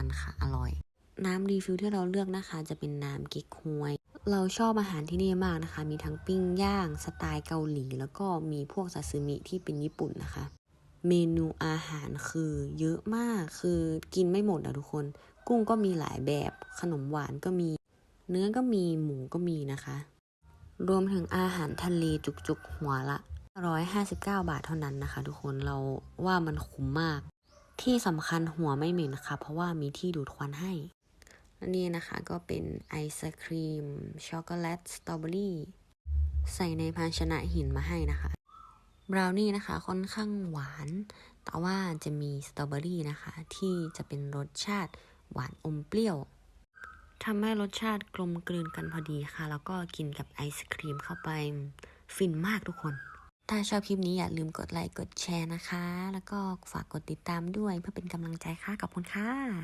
กันค่ะอร่อย น้ำรีฟิลที่เราเลือกนะคะ จะเป็นน้ำเก๊กฮวย เราชอบอาหารที่นี่มากนะคะ มีทั้งปิ้งย่างสไตล์เกาหลี แล้วก็มีพวกซาซิมิที่เป็นญี่ปุ่นนะคะ เมนูอาหารคือเยอะมากคือกินไม่หมดอะทุกคน กุ้งก็มีหลายแบบขนมหวานก็มี เนื้อก็มีหมูก็มีนะคะ รวมถึงอาหารทะเลจุกๆหัวละ159 บาทเท่านั้นนะคะ ทุกคนเราว่ามันคุ้มมาก ที่สำคัญหัวไม่เหม็นค่ะ เพราะว่ามีที่ดูดควันให้และนี่นะคะก็เป็นไอศครีมช็อกโกแลตสตรอเบอรี่ใส่ในภาชนะหินมาให้นะคะบราวนี่นะคะค่อนข้างหวาน แต่ว่าจะมีสตรอเบอรี่นะคะ ที่จะเป็นรสชาติหวานอมเปรี้ยวทำให้รสชาติกลมกลืนกันพอดีค่ะ แล้วก็กินกับไอศครีมเข้าไป ฟินมากทุกคน ถ้าชอบคลิปนี้อย่าลืมกดไลค์กดแชร์นะคะ แล้วก็ฝากกดติดตามด้วยเพื่อเป็นกำลังใจค่ะขอบคุณค่ะ